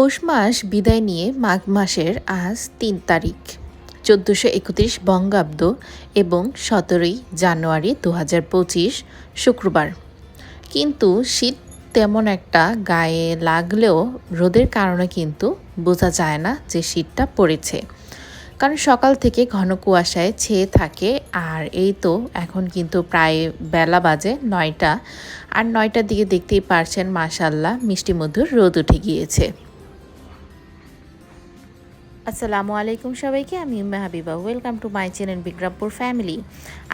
পৌষ মাস বিদায় নিয়ে মাঘ মাসের আজ তিন তারিখ, চোদ্দোশো একত্রিশ বঙ্গাব্দ এবং সতেরোই জানুয়ারি দু হাজার পঁচিশ শুক্রবার। কিন্তু শীত তেমন একটা গায়ে লাগলেও রোদের কারণে কিন্তু বোঝা যায় না যে শীতটা পড়েছে। কারণ সকাল থেকে ঘন কুয়াশায় ছেয়ে থাকে আর এই তো এখন কিন্তু প্রায় বেলা বাজে নয়টা। আর নয়টার দিকে দেখতেই পারছেন মাশাল্লাহ মিষ্টি মধুর রোদ উঠে গিয়েছে। আসসালামু আলাইকুম সবাইকে, আমি Umme Habiba. Welcome to my channel Bikrampur family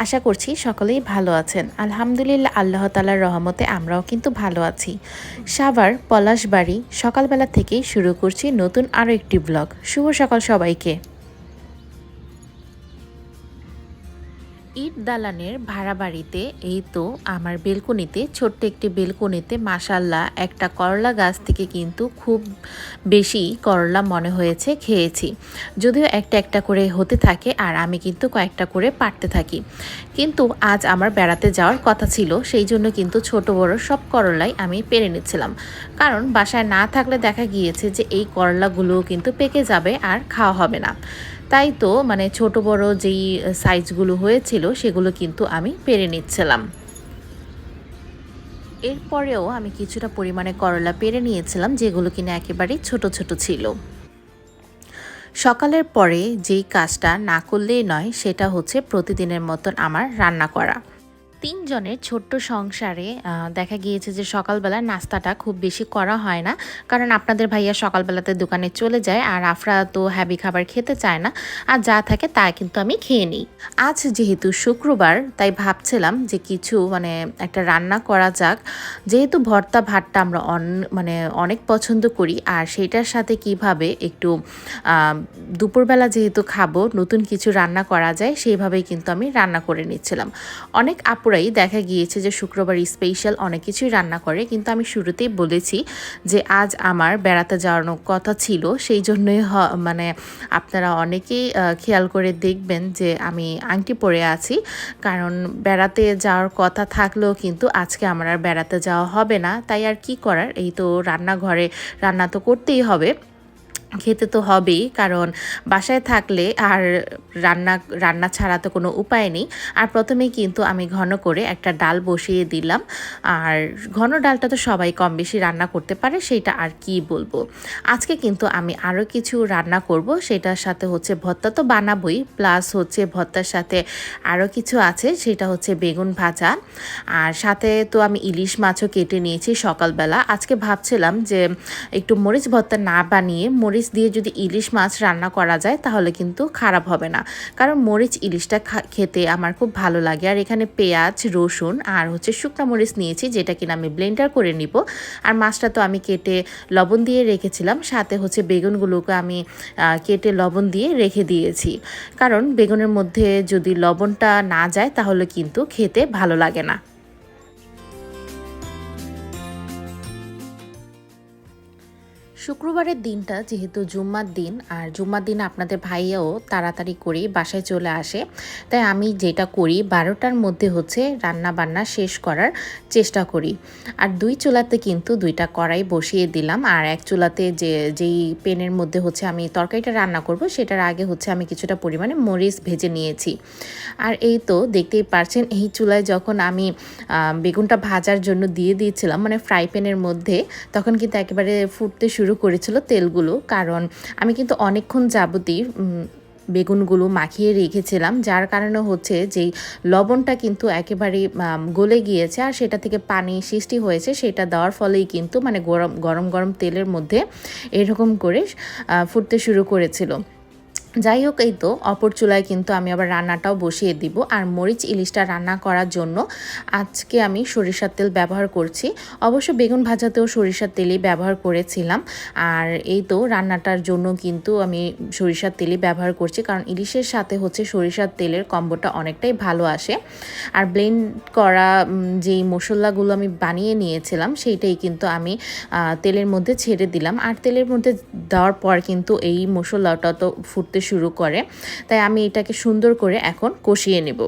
আশা করছি সকলেই ভালো আছেন। আলহামদুলিল্লাহ, আল্লাহ তালার রহমতে আমরাও কিন্তু ভালো আছি। সাভার, পলাশবাড়ি, সকালবেলা থেকেই শুরু করছি নতুন আরও একটি ব্লগ শুভ সকাল সবাইকে। ইট দালানের ভাড়া বাড়িতে এই তো আমার বেলকনিতে, ছোট্ট একটি বেলকনিতে মাসাল্লাহ একটা করলা গাছ থেকে কিন্তু খুব বেশি করলা মনে হয়েছে, খেয়েছি। যদিও একটা একটা করে হতে থাকে আর আমি কিন্তু কয়েকটা করে পারতে থাকি। কিন্তু আজ আমার বেড়াতে যাওয়ার কথা ছিল, সেই জন্য কিন্তু ছোট বড় সব করলাই আমি পেরে নিচ্ছিলাম। কারণ বাসায় না থাকলে দেখা গিয়েছে যে এই করলাগুলোও কিন্তু পেকে যাবে আর খাওয়া হবে না। তাই তো মানে ছোট বড় যেই সাইজগুলো হয়েছিল, সেগুলো কিন্তু আমি পেরে নিচ্ছিলাম। এরপরেও আমি কিছুটা পরিমাণে করলা পেরে নিয়েছিলাম, যেগুলো কিনা একেবারেই ছোট ছোট ছিল। সকালের পরে যেই কাজটা না করলেই নয়, সেটা হচ্ছে প্রতিদিনের মতন আমার রান্না করা। তিনজনের ছোট্ট সংসারে দেখা গিয়েছে যে সকালবেলা নাস্তাটা খুব বেশি করা হয় না। কারণ আপনাদের ভাইয়া সকালবেলাতে দোকানে চলে যায় আর আফরা তো হ্যাবি খাবার খেতে চায় না। আর যা থাকে তা কিন্তু আমি খেয়ে নিই। আজ যেহেতু শুক্রবার, তাই ভাবছিলাম যে কিছু মানে একটা রান্না করা যাক। যেহেতু ভর্তা ভাতটা আমরা অন মানে অনেক পছন্দ করি, আর সেটার সাথে কীভাবে একটু দুপুরবেলা যেহেতু খাব, নতুন কিছু রান্না করা যায়, সেইভাবেই কিন্তু আমি রান্না করে নিচ্ছিলাম। অনেক আপুরা আপুরাই দেখা গিয়েছে যে শুক্রবার স্পেশাল অনেক কিছুই রান্না করে। কিন্তু আমি শুরুতেই বলেছি যে আজ আমার বেড়াতে যাওয়ার কথা ছিল। সেই জন্যই মানে আপনারা অনেকেই খেয়াল করে দেখবেন যে আমি আংটি পরে আছি। কারণ বেড়াতে যাওয়ার কথা থাকলেও কিন্তু আজকে আমার আর বেড়াতে যাওয়া হবে না। তাই আর কি করার? এই তো রান্নাঘরে রান্না তো করতেই হবে। খেতে তো হবেই, কারণ বাসায় থাকলে আর রান্না রান্না ছাড়া তো কোনো উপায় নেই। আর প্রথমেই কিন্তু আমি ঘন করে একটা ডাল বসিয়ে দিলাম। আর ঘন ডালটা তো সবাই কম বেশি রান্না করতে পারে, সেটা আর কি বলব। আজকে কিন্তু আমি আরও কিছু রান্না করব, সেটার সাথে হচ্ছে ভর্তা তো বানাবই, প্লাস হচ্ছে ভর্তার সাথে আরও কিছু আছে, সেটা হচ্ছে বেগুন ভাজা। আর সাথে তো আমি ইলিশ মাছও কেটে নিয়েছি সকালবেলা। আজকে ভাবছিলাম যে একটু মরিচ ভর্তা না বানিয়ে মরিচ মরিচ দিয়ে যদি ইলিশ মাছ রান্না করা যায়, তাহলে কিন্তু খারাপ হবে না। কারণ মরিচ ইলিশটা খেতে আমার খুব ভালো লাগে। আর এখানে পেঁয়াজ, রসুন আর হচ্ছে শুকনো মরিচ নিয়েছি, যেটা কিনা আমি ব্লেন্ডার করে নিব। আর মাছটা তো আমি কেটে লবণ দিয়ে রেখেছিলাম, সাথে হচ্ছে বেগুনগুলোকে আমি কেটে লবণ দিয়ে রেখে দিয়েছি। কারণ বেগুনের মধ্যে যদি লবণটা না যায়, তাহলে কিন্তু খেতে ভালো লাগে না। শুক্রবারের দিনটা যেহেতু জুম্মার দিন, আর জুম্মার দিন আপনাদের ভাইয়াও তাড়াতাড়ি করে বাসায় চলে আসে। তাই আমি যেটা করি, বারোটার মধ্যে হচ্ছে রান্না বান্না শেষ করার চেষ্টা করি। আর দুই চুলাতে কিন্তু দুইটা কড়াই বসিয়ে দিলাম। আর এক চুলাতে যে, যেই পেনের মধ্যে হচ্ছে আমি তরকারিটা রান্না করব, সেটার আগে হচ্ছে আমি কিছুটা পরিমাণে মরিচ ভেজে নিয়েছি। আর এই তো দেখতেই পারছেন, এই চুলায় যখন আমি বেগুনটা ভাজার জন্য দিয়ে দিয়েছিলাম মানে ফ্রাই প্যানের মধ্যে, তখন কিন্তু একেবারে ফুটতে শুরু করেছিল তেলগুলো, কারণ আমি কিন্তু অনেকক্ষণ যাবতই বেগুনগুলো মাখিয়ে রেখেছিলাম, যার কারণে হচ্ছে যে লবণটা কিন্তু একেবারে গলে গিয়েছে আর সেটা থেকে পানি সৃষ্টি হয়েছে, সেটা দেওয়ার ফলেই কিন্তু মানে গরম গরম গরম তেলের মধ্যে এরকম করে ফুটতে শুরু করেছিল। যাই হোক এই তো অপর চুলায় কিন্তু আমি আবার রান্নাটাও বসিয়ে দিব। আর মরিচ ইলিশটা রান্না করার জন্য আজকে আমি সরিষার তেল ব্যবহার করছি। অবশ্য বেগুন ভাজাতেও সরিষার তেলই ব্যবহার করেছিলাম। আর এই তো রান্নাটার জন্য কিন্তু আমি সরিষার তেলই ব্যবহার করছি। কারণ ইলিশের সাথে হচ্ছে সরিষার তেলের কম্বোটা অনেকটাই ভালো আসে। আর ব্লেন্ড করা যেই মশলাগুলো আমি বানিয়ে নিয়েছিলাম, সেইটাই কিন্তু আমি তেলের মধ্যে ছেড়ে দিলাম। আর তেলের মধ্যে দেওয়ার পর কিন্তু এই মশলাটা তো ফুটতে শুরু করে। তাই আমি এটাকে সুন্দর করে এখন কষিয়ে নেব।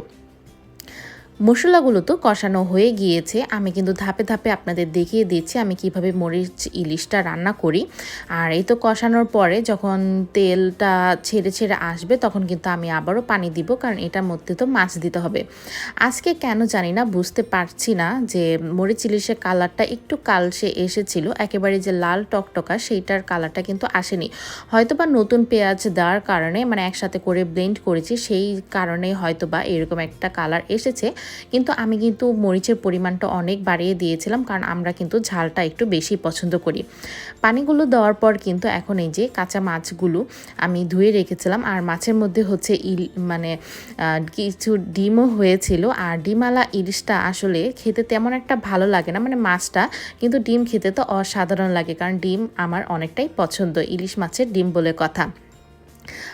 মশলাগুলো তো কষানো হয়ে গিয়েছে। আমি কিন্তু ধাপে ধাপে আপনাদের দেখিয়ে দিচ্ছি আমি কীভাবে মরিচ, ইলিশটা রান্না করি। আর এই তো কষানোর পরে যখন তেলটা ছেড়ে ছেড়ে আসবে তখন কিন্তু আমি আবারও পানি দিব কারণ এটার মধ্যে তো মাছ দিতে হবে। আজকে কেন জানি না, বুঝতে পারছি না যে মরিচ, ইলিশের কালারটা একটু কালসে এসেছিল। একেবারে যে লাল টকটকা সেইটার কালারটা কিন্তু আসেনি। হয়তো বা নতুন পেঁয়াজ দেওয়ার কারণে মানে একসাথে করে ব্লেন্ড করেছি, সেই কারণে হয়তো বা এরকম একটা কালার এসেছে। কিন্তু আমি কিন্তু মরিচের পরিমাণটা অনেক বাড়িয়ে দিয়েছিলাম, কারণ আমরা কিন্তু ঝালটা একটু বেশি পছন্দ করি। পানিগুলো দেওয়ার পর কিন্তু এখন এই যে কাঁচা মাছগুলো আমি ধুয়ে রেখেছিলাম, আর মাছের মধ্যে হচ্ছে ইল মানে কিছু ডিমও হয়েছিল, আর ডিমালা ইলিশটা আসলে খেতে তেমন একটা ভালো লাগে না মানে মাছটা কিন্তু ডিম খেতে তো অসাধারণ লাগে, কারণ ডিম আমার অনেকটাই পছন্দ, ইলিশ মাছের ডিম বলে কথা।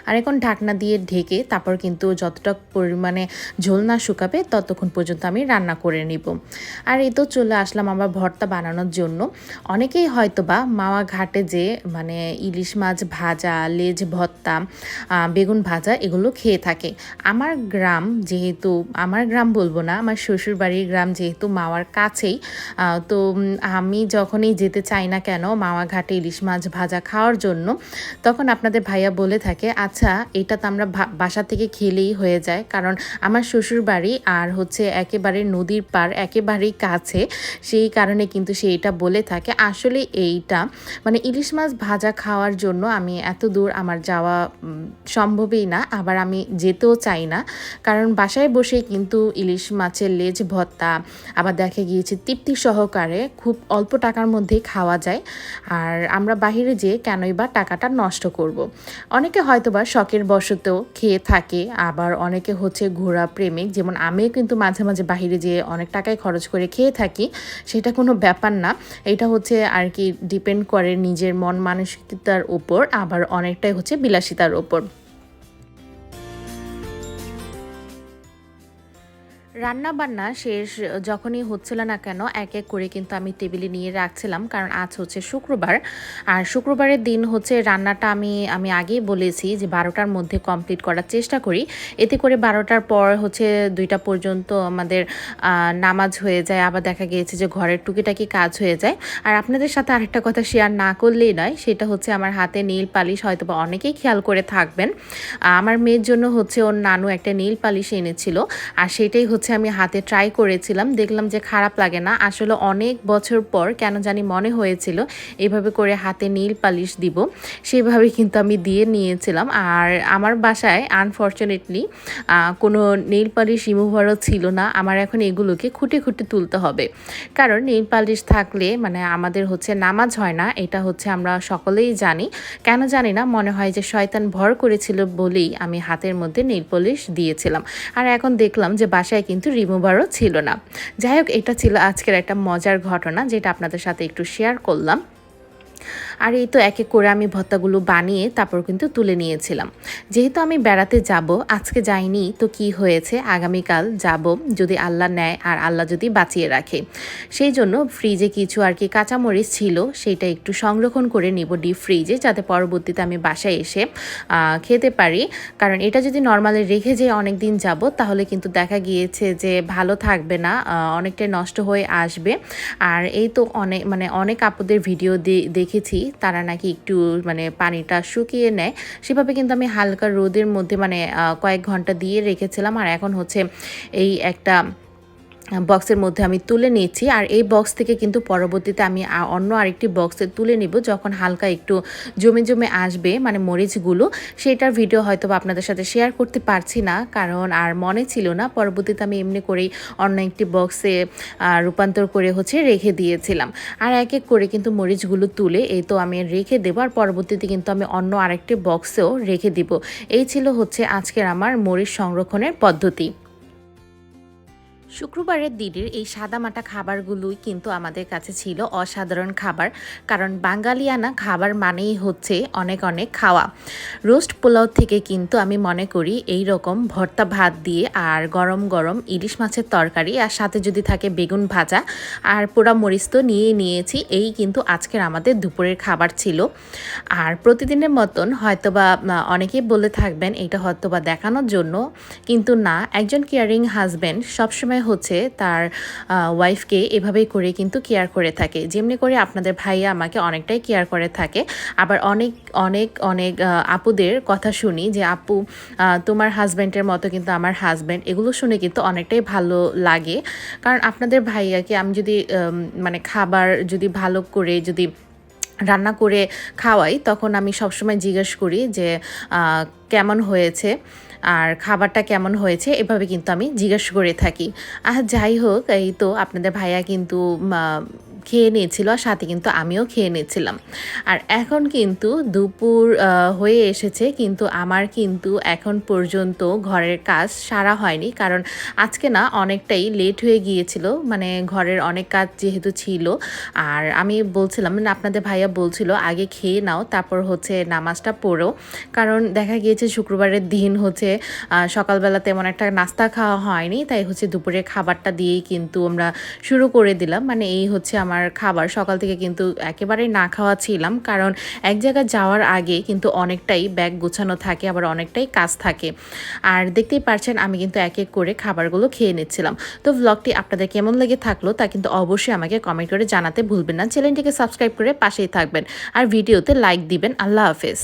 আর এখন ঢাকনা দিয়ে ঢেকে তারপর কিন্তু যতটা পরিমাণে ঝোল না শুকাবে ততক্ষণ পর্যন্ত আমি রান্না করে নিব। আর এই তো চলে আসলাম আমার ভর্তা বানানোর জন্য। অনেকেই হয়তো বা মাওয়া ঘাটে যে মানে ইলিশ মাছ ভাজা, লেজ ভর্তা বেগুন ভাজা এগুলো খেয়ে থাকে। আমার গ্রাম যেহেতু, আমার গ্রাম বলব না, আমার শ্বশুর বাড়ির গ্রাম যেহেতু মাওয়ার কাছেই তো আমি যখনই যেতে চাই না কেন মাওয়া ঘাটে ইলিশ মাছ ভাজা খাওয়ার জন্য, তখন আপনাদের ভাইয়া বলে থাকে আচ্ছা এটা তো আমরা বাসা থেকে খেলেই হয়ে যায়। কারণ আমার শ্বশুর বাড়ি আর হচ্ছে একেবারে নদীর পার একেবারেই কাছে, সেই কারণে কিন্তু সে এটা বলে থাকে। আসলে এইটা মানে ইলিশ মাছ ভাজা খাওয়ার জন্য আমি এত দূর আমার যাওয়া সম্ভবই না। আবার আমি যেতেও চাই না। কারণ বাসায় বসেই কিন্তু ইলিশ মাছের লেজ ভত্তা আবার দেখা গিয়েছে তৃপ্তি সহকারে খুব অল্প টাকার মধ্যেই খাওয়া যায়। আর আমরা বাহিরে যেয়ে কেনই বা টাকাটা নষ্ট করব। অনেকে হয়তো বা শখের বশতেও খেয়ে থাকে। আবার অনেকে হচ্ছে ঘোরা প্রেমিক। যেমন আমিও কিন্তু মাঝে মাঝে বাহিরে যেয়ে অনেক টাকায় খরচ করে খেয়ে থাকি। সেটা কোনো ব্যাপার না। এটা হচ্ছে আর কি ডিপেন্ড করে নিজের মন মানসিকতার ওপর আবার অনেকটাই হচ্ছে বিলাসিতার ওপর রান্না বান্না শেষ যখনই হচ্ছিল না কেন, এক এক করে কিন্তু আমি টেবিলে নিয়ে রাখছিলাম, কারণ আজ হচ্ছে শুক্রবার। আর শুক্রবারের দিন হচ্ছে রান্নাটা আমি আমি আগেই বলেছি যে বারোটার মধ্যে কমপ্লিট করার চেষ্টা করি। এতে করে বারোটার পর হচ্ছে দুইটা পর্যন্ত আমাদের নামাজ হয়ে যায়। আবার দেখা গিয়েছে যে ঘরের টুকিটাকি কাজ হয়ে যায়। আর আপনাদের সাথে আরেকটা কথা শেয়ার না করলেই নয়, সেটা হচ্ছে আমার হাতে নীল পালিশ হয়তো বা অনেকেই খেয়াল করে থাকবেন। আমার মেয়ের জন্য হচ্ছে ওর নানু একটা নীল পালিশ এনেছিল, আর সেটাই হচ্ছে আমি হাতে ট্রাই করেছিলাম, দেখলাম যে খারাপ লাগে না। আসলে অনেক বছর পর কেন জানি মনে হয়েছিল, এভাবে করে হাতে নীল পালিশ দিব। সেভাবে কিন্তু আমি দিয়ে নিয়েছিলাম। আর আমার বাসায় আনফর্চুনেটলি কোনো নীল পালিশ রিমুভারও ছিল না। আমার এখন এগুলোকে খুঁটে খুঁটে তুলতে হবে। কারণ নীল পালিশ থাকলে মানে আমাদের হচ্ছে নামাজ হয় না, এটা হচ্ছে আমরা সকলেই জানি। কেন জানি না, মনে হয় যে শয়তান ভর করেছিল বলেই আমি হাতের মধ্যে নীল পলিশ দিয়েছিলাম। আর এখন দেখলাম যে বাসায় কিন্তু রিমুভারও ছিল না। যাই হোক এটা ছিল আজকের একটা মজার ঘটনা যেটা আপনাদের সাথে একটু শেয়ার করলাম। আর এই তো এক এক করে আমি ভত্তাগুলো বানিয়ে তারপর কিন্তু তুলে নিয়েছিলাম। যেহেতু আমি বেড়াতে যাব, আজকে যাইনি, তো কি হয়েছে? আগামীকাল যাব যদি আল্লাহ নেয় আর আল্লাহ যদি বাঁচিয়ে রাখে। সেই জন্য ফ্রিজে কিছু আর কি কাঁচামরিচ ছিল, সেইটা একটু সংরক্ষণ করে নিব ডিপ ফ্রিজে যাতে পরবর্তীতে আমি বাসায় এসে খেতে পারি। কারণ এটা যদি নর্মালি রেখে যে অনেক দিন যাব, তাহলে কিন্তু দেখা গিয়েছে যে ভালো থাকবে না অনেকটাই নষ্ট হয়ে আসবে। আর এই তো অনেক মানে অনেক আপদের ভিডিও দেখেছি, তারা নাকি একটু মানে পানিটা শুকিয়ে নেয়। সেভাবে কিন্তু আমি হালকা রোদের মধ্যে মানে কয়েক ঘণ্টা দিয়ে রেখেছিলাম। আর এখন হচ্ছে এই একটা বক্সের মধ্যে আমি তুলে নিয়েছি। আর এই বক্স থেকে কিন্তু পরবর্তীতে আমি অন্য আরেকটি বক্সে তুলে নিব, যখন হালকা একটু জমে জমে আসবে মানে মরিচগুলো। সেটার ভিডিও হয়তো আপনাদের সাথে শেয়ার করতে পারছি না, কারণ আর মনে ছিল না। পরবর্তীতে আমি এমনি করেই অন্য একটি বক্সে রূপান্তর করে হচ্ছে রেখে দিয়েছিলাম। আর এক এক করে কিন্তু মরিচগুলো তুলে এই তো আমি রেখে দেবো। আর পরবর্তীতে কিন্তু আমি অন্য আরেকটি বক্সেও রেখে দিব। এই ছিল হচ্ছে আজকের আমার মরিচ সংরক্ষণের পদ্ধতি। শুক্রবারের দিনের এই সাদামাটা খাবারগুলোই কিন্তু আমাদের কাছে ছিল অসাধারণ খাবার, কারণ বাঙালিয়ানা খাবার মানেই হচ্ছে অনেক অনেক খাওয়া। রোস্ট পোলাও থেকে কিন্তু আমি মনে করি এই রকম ভর্তা ভাত দিয়ে আর গরম গরম ইলিশ মাছের তরকারি আর সাথে যদি থাকে বেগুন ভাজা আর পোড়া মরিচ তো নিয়ে নিয়েছি, এই কিন্তু আজকের আমাদের দুপুরের খাবার ছিল। আর প্রতিদিনের মতন হয়তোবা অনেকেই বলে থাকবেন এটা হয়তোবা দেখানোর জন্য, কিন্তু না, একজন কেয়ারিং হাজব্যান্ড সবসময় হচ্ছে তার ওয়াইফকে এভাবেই করে কিন্তু কেয়ার করে থাকে। যেমনি করে আপনাদের ভাইয়া আমাকে অনেকটাই কেয়ার করে থাকে। আবার অনেক অনেক অনেক আপুদের কথা শুনি যে, আপু তোমার হাজব্যান্ডের মতো কিন্তু আমার হাজব্যান্ড এগুলো শুনে কিন্তু অনেকটাই ভালো লাগে। কারণ আপনাদের ভাইয়াকে আমি যদি মানে খাবার যদি ভালো করে যদি রান্না করে খাওয়াই, তখন আমি সবসময় জিজ্ঞেস করি যে কেমন হয়েছে? আর খাবারটা কেমন হয়েছে? এভাবে কিন্তু আমি জিজ্ঞেস করে থাকি। আর যাই হোক, এই তো আপনাদের ভাইয়া কিন্তু খেয়ে নিয়েছিল আর সাথে কিন্তু আমিও খেয়ে নিয়েছিলাম। আর এখন কিন্তু দুপুর হয়ে এসেছে কিন্তু আমার কিন্তু এখন পর্যন্ত ঘরের কাজ সারা হয়নি। কারণ আজকে না অনেকটাই লেট হয়ে গিয়েছিল মানে ঘরের অনেক কাজ যেহেতু ছিল। আর আমি বলছিলাম মানে আপনাদের ভাইয়া বলছিল, আগে খেয়ে নাও, তারপর হচ্ছে নামাজটা পড়ো। কারণ দেখা গিয়েছে শুক্রবারের দিন হচ্ছে সকালবেলা তেমন একটা নাস্তা খাওয়া হয়নি। তাই হচ্ছে দুপুরে খাবারটা দিয়েই কিন্তু আমরা শুরু করে দিলাম। মানে এই হচ্ছে আমার খাবার সকাল থেকে কিন্তু একেবারেই না খাওয়া ছিলাম কারণ এক জায়গায় যাওয়ার আগে কিন্তু অনেকটাই ব্যাগ গুছানো থাকে, আবার অনেকটাই কাজ থাকে। আর দেখতেই পারছেন, আমি কিন্তু এক এক করে খাবারগুলো খেয়ে নিচ্ছিলাম। তো ব্লগটি আপনাদের কেমন লেগে থাকল তা কিন্তু অবশ্যই আমাকে কমেন্ট করে জানাতে ভুলবেন না। চ্যানেলটিকে সাবস্ক্রাইব করে পাশেই থাকবেন। আর ভিডিওতে লাইক দিবেন। আল্লাহ হাফেজ।